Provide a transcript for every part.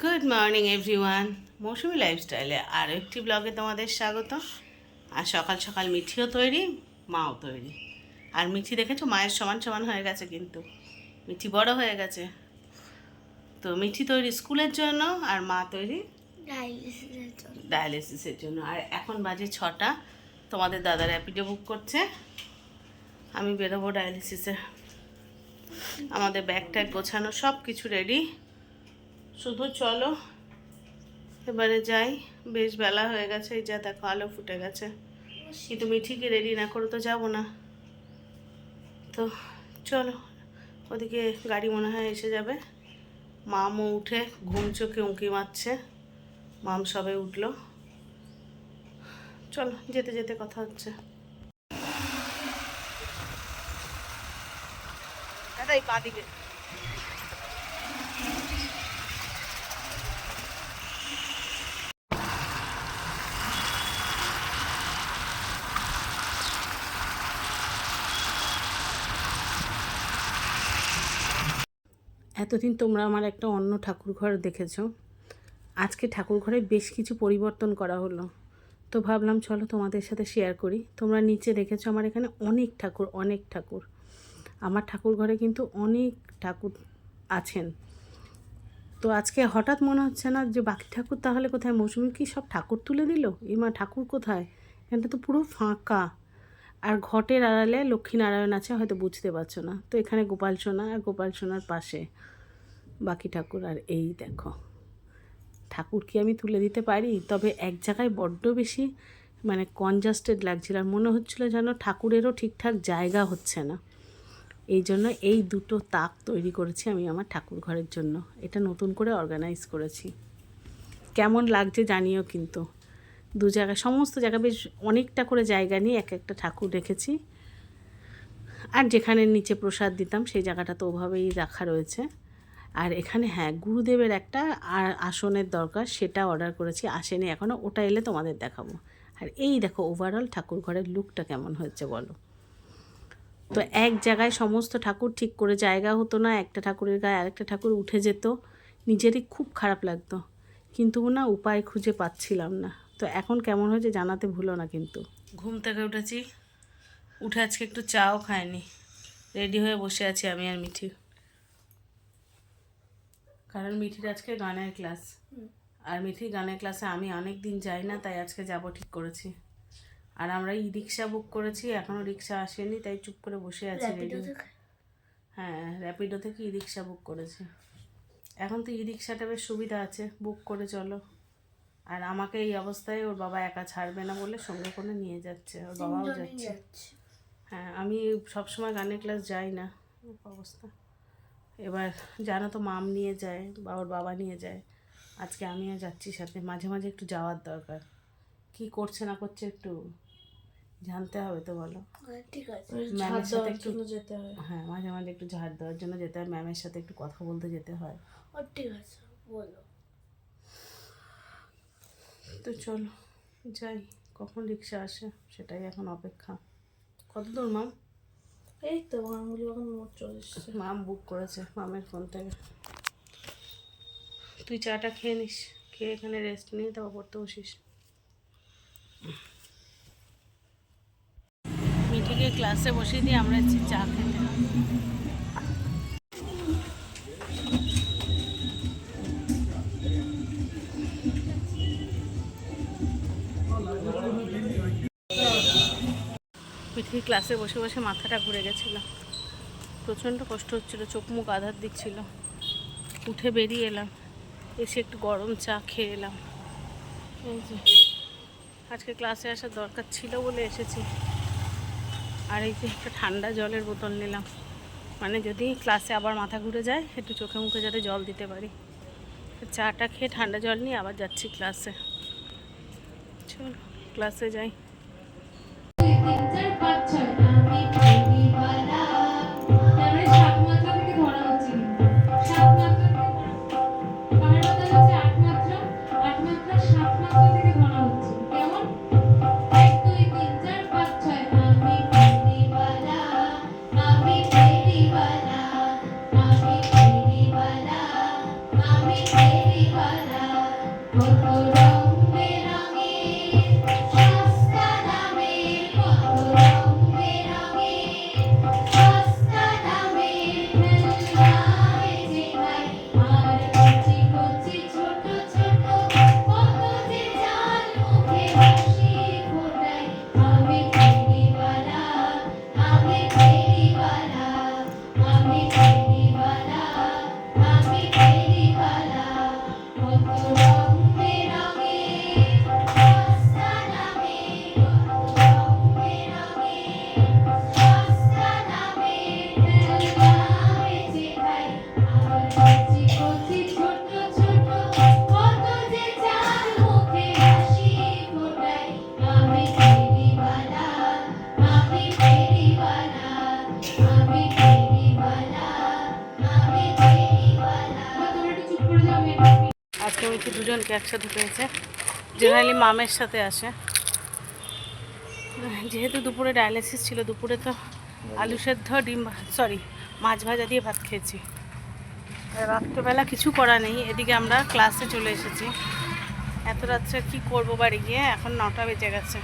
Good morning everyone মৌসুমি লাইফস্টাইলে আরও একটি ব্লগে তোমাদের স্বাগত আর সকাল সকাল মিঠিও তৈরি মাও তৈরি। আর মিঠি দেখেছ? মায়ের সমান সমান হয়ে গেছে কিন্তু। মিঠি বড় হয়ে গেছে। তো মিঠি তৈরি স্কুলের জন্য আর মা তৈরি ডায়ালিসিসের জন্য। আর এখন বাজে ছটা। তোমাদের দাদা র্যাপিডো বুক করছে। আমি বেরোবো ডায়ালিসিসে। আমাদের ব্যাগ ট্যাগ গোছানো সব কিছু রেডি শুধু চলো। এবারে যাই। বেশ বেলা হয়ে গেছে, এই যা দেখো, আলো ফুটে গেছে। কিন্তু মিঠিকে রেডি না করে তো যাব না। তো চলো, ওদিকে গাড়ি মনে হয় এসে যাবে। মামও উঠে ঘুম চোখে উঁকি মারছে। মাম সবে উঠল। চলো, যেতে যেতে কথা হচ্ছে। দাদা, এই পা দিকে এতদিন তোমরা আমার একটা অন্য ঠাকুর ঘর দেখেছ। আজকে ঠাকুর ঘরে বেশ কিছু পরিবর্তন করা হলো। তো ভাবলাম, চলো তোমাদের সাথে শেয়ার করি। তোমরা নিচে দেখেছ আমার এখানে অনেক ঠাকুর অনেক ঠাকুর। আমার ঠাকুর ঘরে কিন্তু অনেক ঠাকুর আছেন। তো আজকে হঠাৎ মনে হচ্ছে না যে বাকি ঠাকুর তাহলে কোথায়? মৌসুমি কি সব ঠাকুর তুলে দিল? মা, ঠাকুর কোথায়? এখানটা তো পুরো ফাঁকা। আর ঘটের আড়ালে লক্ষ্মীনারায়ণ আছে, হয়তো বুঝতে পারছ না। তো এখানে গোপাল সোনা আর গোপাল সোনার পাশে। বাকি ঠাকুর আর এই দেখো। ঠাকুর কি আমি তুলে দিতে পারি? তবে এক জায়গায় বড্ড বেশি মানে কনজাস্টেড লাগছিল আর মনে হচ্ছিল যেন ঠাকুরেরও ঠিকঠাক জায়গা হচ্ছে না। এই জন্য এই দুটো তাক তৈরি করেছি আমি আমার ঠাকুর ঘরের জন্য। এটা নতুন করে অর্গানাইজ করেছি। কেমন লাগছে জানিও কিন্তু। দু জায়গায়, সমস্ত জায়গা বেশ অনেকটা করে জায়গা নিয়ে এক একটা ঠাকুর রেখেছি। আর যেখানে নিচে প্রসাদ দিতাম, সেই জায়গাটা তো ওভাবেই রাখা রয়েছে। আর এখানে হ্যাঁ গুরুদেবের একটা আসনের দরকার, সেটা অর্ডার করেছি, আসেনি এখনও ওটা এলে তোমাদের দেখাবো। আর এই দেখো ওভারঅল ঠাকুর ঘরের লুকটা কেমন হয়েছে বলো। তো এক জায়গায় সমস্ত ঠাকুর ঠিক করে জায়গা হতো না, একটা ঠাকুরের গায়ে আরেকটা ঠাকুর উঠে যেত, নিজেরই খুব খারাপ লাগতো। কিন্তু না, উপায় খুঁজে পাচ্ছিলাম না। তো এখন কেমন হয়েছে জানাতে ভুলো না কিন্তু। ঘুম থেকে উঠেছি, উঠে আজকে একটু চাও খায়নি রেডি হয়ে বসে আছি আমি আর মিঠি। কারণ মিঠির আজকে গানের ক্লাস। আর মিঠির গানের ক্লাসে আমি অনেক দিন যাই না তাই আজকে যাব ঠিক করেছি। আর আমরা ই রিক্সা বুক করেছি এখনও রিক্সা আসেনি তাই চুপ করে বসে আছি হ্যাঁ র্যাপিডো থেকে ই রিক্সা বুক করেছি। এখন তো ই রিক্সাটা বেশ সুবিধা আছে বুক করে চলো। আর আমাকে এই অবস্থায় ওর বাবা একা ছাড়বে না বলে সঙ্গে করে নিয়ে যাচ্ছে ওর বাবাও যাচ্ছে। হ্যাঁ আমি সবসময় গানের ক্লাস যাই না অবস্থা। এবার জানো তো মাম নিয়ে যায় বা ওর বাবা নিয়ে যায়। আজকে আমিও যাচ্ছি সাথে মাঝে মাঝে একটু যাওয়ার দরকার। কি করছে না করছে একটু জানতে হবে তো বলো। ঠিক আছে। ম্যামের সাথে একটু যেতে হয় হ্যাঁ মাঝে মাঝে একটু ঝাড় দেওয়ার জন্য যেতে হয় ম্যামের সাথে একটু কথা বলতে যেতে হয়। ও ঠিক আছে বলো। তো চলো যাই কখন রিক্সা আসে সেটাই এখন অপেক্ষা। কত দূর মাম? এই তো গাঙ্গুলি এখন মোট চলে এসছে। মাম বুক করেছে, মামের ফোন থেকে। তুই চাটা খেয়ে নিস, খেয়ে এখানে রেস্ট নিয়ে তারপর পড়তে বসিস। মিঠিকে ক্লাসে বসিয়ে দিয়ে আমরা চা খেতে। মিঠির ক্লাসে বসে বসে মাথাটা ঘুরে গেছিল। প্রচণ্ড কষ্ট হচ্ছিল, চোখ মুখ আধার দিচ্ছিল। উঠে বেরিয়ে এলাম, এসে একটু গরম চা খেয়ে এলাম। আজকে ক্লাসে আসার দরকার ছিল বলে এসেছি। আর এই যে একটা ঠান্ডা জলের বোতল নিলাম। মানে যদি ক্লাসে আবার মাথা ঘুরে যায়, একটু চোখে মুখে যাতে জল দিতে পারি। চাটা খেয়ে ঠান্ডা জল নিয়ে আবার যাচ্ছি ক্লাসে চলো ক্লাসে যাই। দুজনকে একসাথে পেয়েছে। জেনারেলি মামের সাথে আসে। যেহেতু দুপুরে ডায়ালিসিস ছিল, দুপুরে তো আলু সেদ্ধ, ডিম সরি মাছ ভাজা দিয়ে ভাত খেয়েছি। রাত্রেবেলা কিছু করা নেই। এদিকে আমরা ক্লাসে চলে এসেছি। এত রাত্রে কি করব বাড়ি গিয়ে? এখন নটা বেজে গেছে।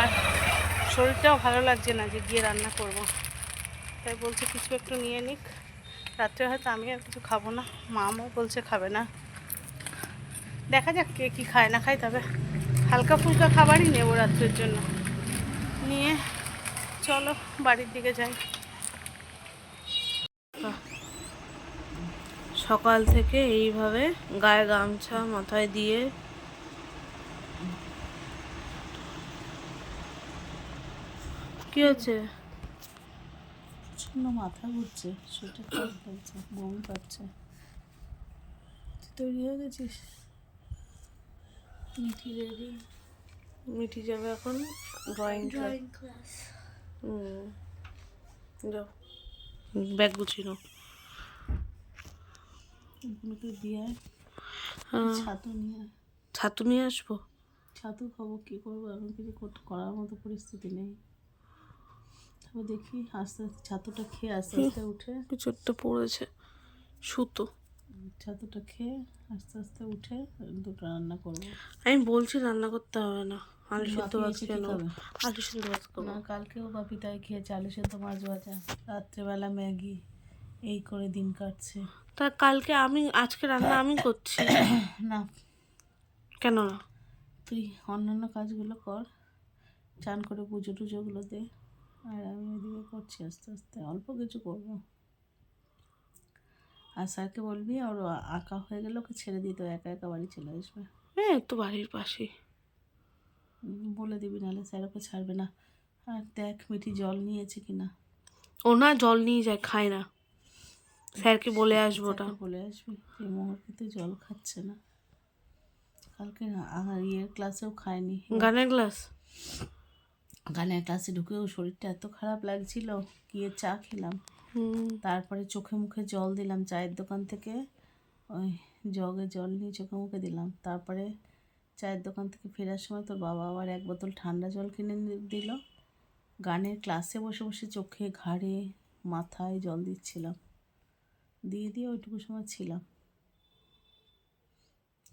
আর শরীরটাও ভালো লাগছে না যে গিয়ে রান্না করব। তাই বলছে, কিছু একটু নিয়ে নিক। রাত্রে হয়তো আমি আর কিছু খাব না। মামও বলছে, খাবে না। দেখা যাক কে কী খায় না খায়, তবে হালকা ফুলকা খাবারই নেব রাত্রের জন্য। নিয়ে চলো বাড়ির দিকে যাই। সকাল থেকে এইভাবে গায়ে গামছা মাথায় দিয়ে কি হচ্ছে? প্রচণ্ড মাথা ঘুরছে শরীরটা বমি পাচ্ছে। তৈরি হয়ে গেছিস? মিঠি রেডি মিটি যাবে এখন ড্রয়িং ড্রয়িং ক্লাস হুম যাও। ব্যাগ গুছিয়ে নাও। ওগুলোকে দিয়ে। হ্যাঁ। ছাতু নিয়ে ছাতু নিয়ে আসব? ছাতু খাব কী করব? এখন কিছু কর- করার মতো পরিস্থিতি নেই। তারপর দেখি আস্তে আস্তে ছাতুটা খেয়ে আস্তে আস্তে উঠে। কিছু একটা পড়েছে। সুতো। ছাতুটা খেয়ে আস্তে আস্তে উঠে দুটো রান্না করব। আমি বলছি রান্না করতে হবে না। আলু সিদ্ধ কেন? আলু সিদ্ধ করব না কালকেও বাপি তাই খেয়েছে আলু সেদ্ধ মাছ ভাজা রাত্রেবেলা ম্যাগি এই করে দিন কাটছে। তা কালকে আমি আজকে রান্না আমি করছি। না। কেন না? তুই অন্যান্য কাজগুলো কর চান করে পুজো টুজোগুলো দে আর আমি ওইদিকে করছি আস্তে আস্তে অল্প কিছু করব। আর স্যারকে বলবি ওর আঁকা হয়ে গেলে ওকে ছেড়ে দিতে একা একা বাড়ি চলে আসবে। হ্যাঁ তো বাড়ির পাশেই বলে দিবি নাহলে স্যার ওকে ছাড়বে না। আর দেখ মিঠি জল নিয়েছে কি না ও না জল নিয়ে যায় খায় না। স্যারকে বলে আসব ওটা। বলে আসবি এই মোহর কিন্তু জল খাচ্ছে না। কালকে না- আর ইয়ের ক্লাসেও খায়নি। গানের গ্লাস গানের ক্লাসে ঢুকেও শরীরটা এত খারাপ লাগছিল গিয়ে চা খেলাম। তারপরে চোখে মুখে জল দিলাম চায়ের দোকান থেকে। ওই জগে জল নিয়ে চোখে মুখে দিলাম। তারপরে চায়ের দোকান থেকে ফেরার সময় তোর বাবা আবার এক বোতল ঠান্ডা জল কিনে দিল। গানের ক্লাসে বসে বসে চোখে ঘাড়ে মাথায় জল দিচ্ছিলাম। দিয়ে দিয়ে ওইটুকু সময় ছিলাম।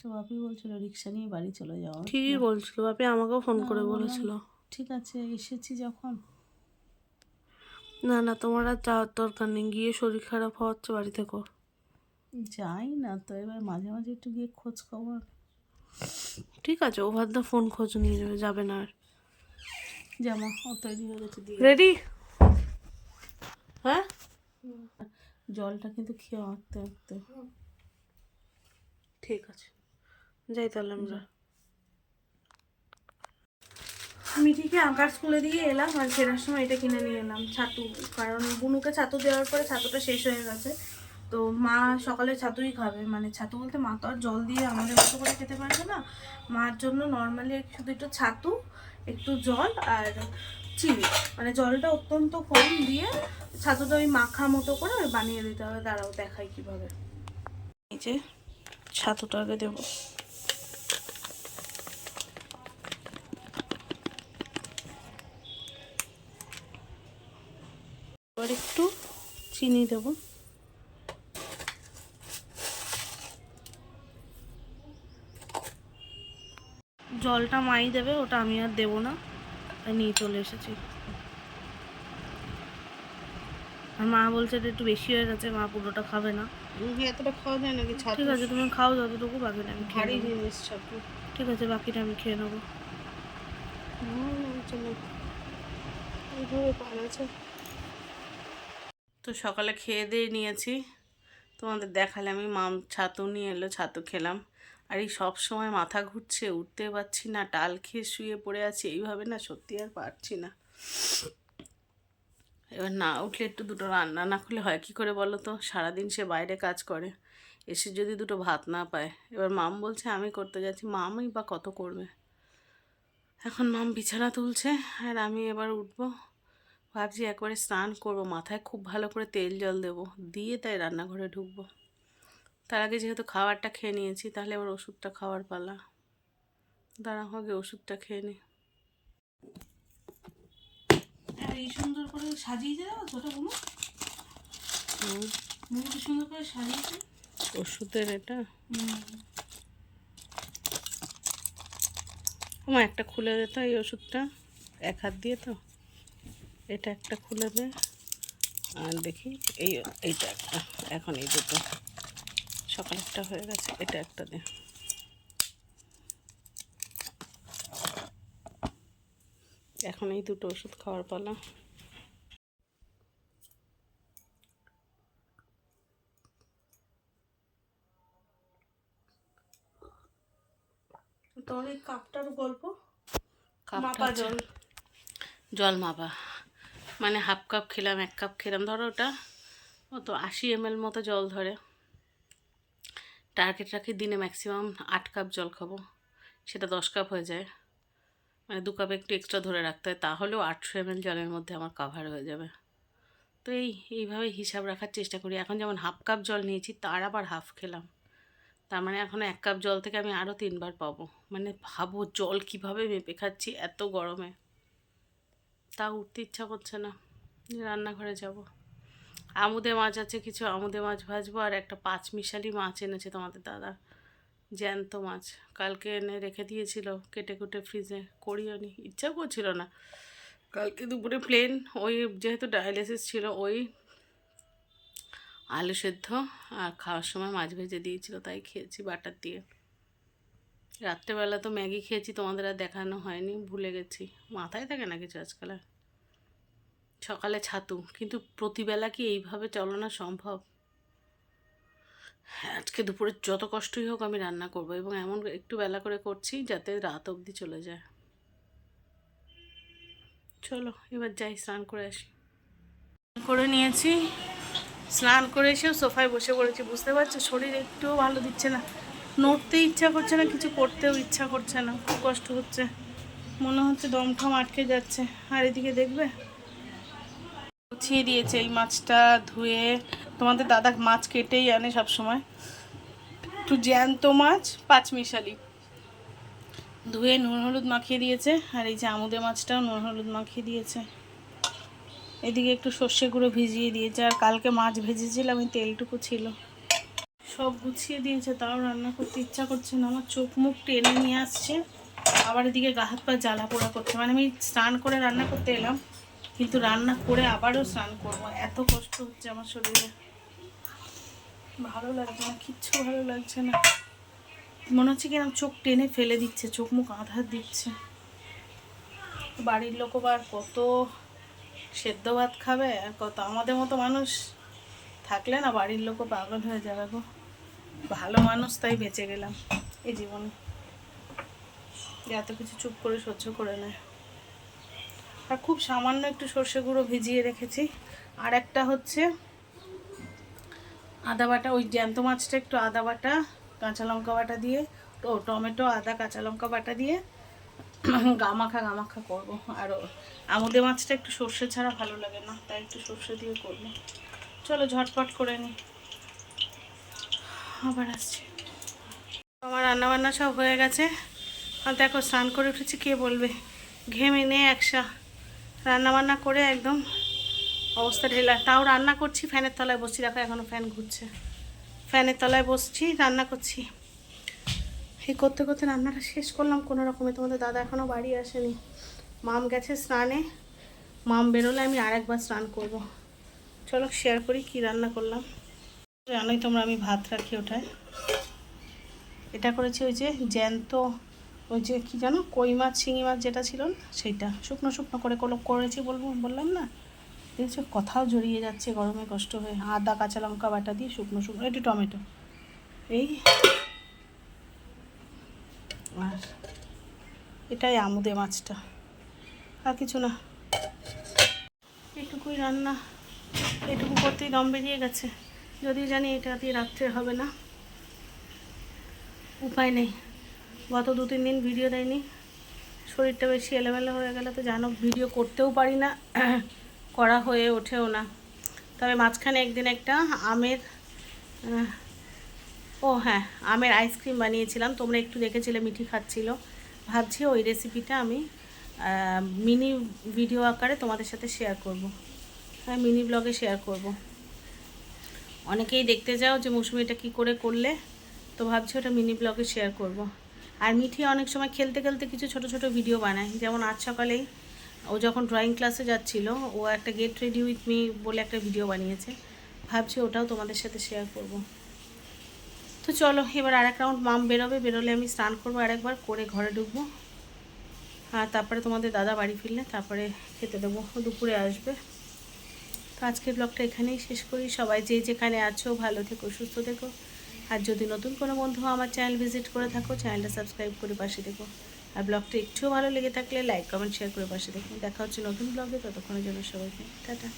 তো বাপি বলছিল রিক্সা নিয়ে বাড়ি চলে যাওয়া ঠিকই বলছিল। বাপি আমাকেও ফোন করে বলেছিল। ঠিক আছে এসেছি যখন। না না তোমার আর যাওয়ার দরকার নেই। গিয়ে শরীর খারাপ হচ্ছে বাড়ি থেকো। যাই না তো এবার মাঝে মাঝে একটু গিয়ে খোঁজ খবর। ঠিক আছে ও ভাবনা ফোন খোঁজ নিয়ে যাবে যাবে না আর। জামা ও তৈরি হয়ে গেছে রেডি হ্যাঁ? জলটা কিন্তু খেয়ে আঁকতে আঁকতে। ঠিক আছে। যাই তাহলে আমরা। মিঠিকে আঁকার স্কুলে দিয়ে এলাম আর ফেরার সময় এটা কিনে নিয়ে এলাম ছাতু। কারণ বুনুকে ছাতু দেওয়ার পরে ছাতুটা শেষ হয়ে গেছে। তো মা সকালে ছাতুই খাবে। মানে ছাতু বলতে মা তো আর জল দিয়ে আমাদের মতো করে খেতে পারবে না। মার জন্য নর্মালি শুধু একটু ছাতু, একটু জল আর চিনি। মানে জলটা অত্যন্ত কম দিয়ে ছাতুটা ওই মাখা মতো করে বানিয়ে দিতে হবে। দাঁড়াও দেখাই কীভাবে। এই যে ছাতুটা আগে দেবো। এবার একটু চিনি দেব। জলটা মাই দেবে ওটা আমি আর দেব না। নিয়ে চলে এসেছি। আর মা বলছে এটা একটু বেশি হয়ে গেছে মা পুরোটা খাবে না। ঠিক আছে তুমি খাও যতটুকু বাকিটা আমি খেয়ে ঠিক আছে বাকিটা আমি খেয়ে নেব। চলো। এইভাবে তো সকালে খেয়ে দিয়ে নিয়েছি। তোমাদের দেখালে আমি মাম ছাতু নিয়ে এলো, ছাতু খেলাম। আর এই সব সময় মাথা ঘুরছে, উঠতে পারছি না, টাল খেয়ে শুয়ে পড়ে আছি, এইভাবে না সত্যি আর পারছি না। এবার না উঠলে একটু দুটো রান্না না করলে হয় কি করে বলো তো? সারাদিন সে বাইরে কাজ করে, এসে যদি দুটো ভাত না পায়। এবার মাম বলছে, আমি করতে যাচ্ছি। মামই বা কত করবে? এখন মাম বিছানা তুলছে, আর আমি এবার উঠবো। ভাবছি একবারে স্নান করব মাথায় খুব ভালো করে তেল জল দেবো দিয়ে তাই রান্নাঘরে ঢুকবো। তার আগে যেহেতু খাবারটা খেয়ে নিয়েছি তাহলে এবার ওষুধটা খাওয়ার পালা। দাঁড়া হবে ওষুধটা খেয়ে নি। আর এই সুন্দর করে সাজিয়ে দেওয়া গুলো মুখটা সুন্দর করে সাজিয়েছে। ওষুধের এটা? আমার একটা খুলে দে তো এই ওষুধটা। এক হাত দিয়ে তো। এটা একটা খুলে দে আর দেখি এই এইটা একটা এখন এই দুটো। সকাল একটা হয়ে গেছে এটা একটা দে। এখন এই দুটো ওষুধ খাওয়ার পালা। তোমার এই কাপটার গল্প? মাপা জল। জল মাপা। মানে হাফ কাপ খেলাম, এক কাপ খেলাম। ধরো ওটা ও তো আশি এমএল মতো জল ধরে। টার্গেট রাখি দিনে ম্যাক্সিমাম আট কাপ জল খাব। সেটা দশ কাপ হয়ে যায়। মানে দু কাপ একটু এক্সট্রা ধরে রাখতে হয়, তাহলেও আটশো এমএল জলের মধ্যে আমার কাভার হয়ে যাবে। তো এই, এইভাবে হিসাব রাখার চেষ্টা করি। এখন যেমন হাফ কাপ জল নিয়েছি, তার আবার হাফ খেলাম। তার মানে এখন এক কাপ জল থেকে আমি আরও তিনবার পাবো। মানে ভাবো জল কীভাবে মেপে খাচ্ছি এত গরমে। তা উঠতে ইচ্ছা করছে না। রান্নাঘরে যাব। আমুদে মাছ আছে কিছু আমুদে মাছ ভাজবো আর একটা পাঁচ মিশালি মাছ এনেছে তোমাদের দাদা। জ্যান্ত মাছ। কালকে এনে রেখে দিয়েছিল কেটে কুটে ফ্রিজে। করিও নি। ইচ্ছাও করছিল না। কালকে দুপুরে প্লেন ওই যেহেতু ডায়ালিসিস ছিল, ওই আলু সেদ্ধ আর খাওয়ার সময় মাছ ভেজে দিয়েছিল, তাই খেয়েছি বাটার দিয়ে। রাত্রেবেলা তো ম্যাগি খেয়েছি তোমাদের আর দেখানো হয়নি ভুলে গেছি। মাথায় থাকে না কিছু আজকাল আর। সকালে ছাতু কিন্তু প্রতিবেলা কি এইভাবে চলনা সম্ভব? হ্যাঁ, আজকে দুপুরে যত কষ্টই হোক আমি রান্না করব এবং এমন একটু বেলা করে করছি যাতে রাত অবধি চলে যায়। চলো এবার যাই স্নান করে আসি। করে নিয়েছি স্নান করে এসেও সোফায় বসে পড়েছি বুঝতে পারছ? শরীর একটুও ভালো দিচ্ছে না। নড়তে ইচ্ছা করছে না, কিছু করতেও ইচ্ছা করছে না। খুব কষ্ট হচ্ছে। মনে হচ্ছে দম ঠম আটকে যাচ্ছে। আর এদিকে দেখবে? গুছিয়ে দিয়েছে এই মাছটা ধুয়ে। তোমাদের দাদা মাছ কেটেই আনে সব সময় একটু জ্যান্ত মাছ পাঁচ মিশালি ধুয়ে নুন হলুদ মাখিয়ে দিয়েছে। আর এই যে আমুদে মাছটাও নুন হলুদ মাখিয়ে দিয়েছে। এদিকে একটু সর্ষে গুঁড়ো ভিজিয়ে দিয়েছে। আর কালকে মাছ ভেজেছিলাম ওই তেলটুকু ছিল। সব গুছিয়ে দিয়েছে, তাও রান্না করতে ইচ্ছা করছে না। আমার চোখ মুখ টেনে নিয়ে আসছে। আবার এদিকে গা হাত পা জ্বালা পোড়া করছে। মানে আমি স্নান করে রান্না করতে এলাম, কিন্তু রান্না করে আবারও স্নান করব। এত কষ্ট হচ্ছে আমার শরীরে। ভালো লাগছে না, কিচ্ছু ভালো লাগছে না। মনে হচ্ছে কিরম চোখ টেনে ফেলে দিচ্ছে, চোখ মুখ আধার দিচ্ছে। বাড়ির লোক আবার কত সেদ্ধ ভাত খাবে, আর কত আমাদের মতো মানুষ থাকলে না বাড়ির লোকও পাগল হয়ে যাবে গো। ভালো মানুষ তাই বেঁচে গেলাম এই জীবনে। এত কিছু চুপ করে সহ্য করে নেয় আর খুব সামান্য একটু সর্ষে গুঁড়ো ভিজিয়ে রেখেছি। আর একটা হচ্ছে আদা বাটা, ওই জ্যান্ত মাছটা একটু আদা বাটা, কাঁচা লঙ্কা বাটা দিয়ে, ও টমেটো, আদা, কাঁচা লঙ্কা বাটা দিয়ে গামাখা গামাখা করব। আর আমুদে মাছটা একটু সর্ষে ছাড়া ভালো লাগে না, তাই একটু সর্ষে দিয়ে করব। চলো ঝটপট করে নি। আবার আসছি। আমার রান্না বান্না সব হয়ে গেছে। আর দেখো, স্নান করে উঠেছি, কে বলবে? ঘেমে নে একসা। রান্না বান্না করে একদম অবস্থা ঢেলা তাও রান্না করছি, ফ্যানের তলায় বসছি। দেখো এখনও ফ্যান ঘুরছে। ফ্যানের তলায় বসছি, রান্না করছি। এই করতে করতে রান্নাটা শেষ করলাম কোনো রকমে। তোমাদের দাদা এখনও বাড়ি আসেনি। মাম গেছে স্নানে। মাম বেরোলে আমি আরেকবার স্নান করব। চলো শেয়ার করি কি রান্না করলাম। জানোই তোমরা আমি ভাত রাখি ওঠায় এটা করেছি ওই যে জ্যান্ত, ওই যে কী জানো, কই মাছ, শিঙি মাছ যেটা ছিল সেইটা। শুকনো শুকনো করে কলপ করেছি বলব, বললাম না। দেখছ কথাও জড়িয়ে যাচ্ছে গরমে কষ্ট হয়ে। আদা, কাঁচা লঙ্কা বাটা দিয়ে শুকনো শুকনো একটু টমেটো। এই আর এটাই আমুদে মাছটা। আর কিছু না। এটুকুই রান্না। এটুকু করতেই দম বেরিয়ে গেছে। যদিও জানি এটা দিয়ে রাত্রে হবে না। উপায় নেই। গত দু, তিন দিন ভিডিও দেয়নি। শরীরটা বেশি এলোমেলো হয়ে গেলে তো জানো, ভিডিও করতেও পারি না। করা হয়ে ওঠেও না। তবে মাঝখানে একদিন একটা আমের ও হ্যাঁ আমের আইসক্রিম বানিয়েছিলাম। তোমরা একটু দেখেছিলে, মিঠি খাচ্ছিল। ভাবছি ওই রেসিপিটা আমি মিনি ভিডিও আকারে তোমাদের সাথে শেয়ার করব। হ্যাঁ মিনি ব্লগে শেয়ার করব। অনেকেই দেখতে যাও যে মৌসুমি এটা কী করে করলে। তো ভাবছি ওটা মিনি ব্লগে শেয়ার করব। আর মিঠি অনেক সময় খেলতে খেলতে কিছু ছোট ছোট ভিডিও বানায়। যেমন আজ সকালেই ও যখন ড্রয়িং ক্লাসে যাচ্ছিল, ও একটা গেট রেডি উইথ মি বলে একটা ভিডিও বানিয়েছে। ভাবছি ওটাও তোমাদের সাথে শেয়ার করব। তো চলো, এবার আর এক রাউন্ড মাম বেরোবে। বেরোলে আমি স্নান করব আরেকবার, করে ঘরে ঢুকবো। আর তারপরে তোমাদের দাদা বাড়ি ফিরলে তারপরে খেতে দেবো। দুপুরে আসবে। তো আজকের ব্লগটা এখানেই শেষ করি। সবাই যে যেখানে আছো, ভালো থেকো, সুস্থ থেকো। আর যদি নতুন কোনো বন্ধু আমার চ্যানেল ভিজিট করে থাকো চ্যানেলটা সাবস্ক্রাইব করে পাশে দেখো আর ব্লগটা একটুও ভালো লেগে থাকলে লাইক কমেন্ট শেয়ার করে পাশে দেখো দেখা হচ্ছে নতুন ব্লগে ততক্ষণের জন্য সবাইকে, টাটা।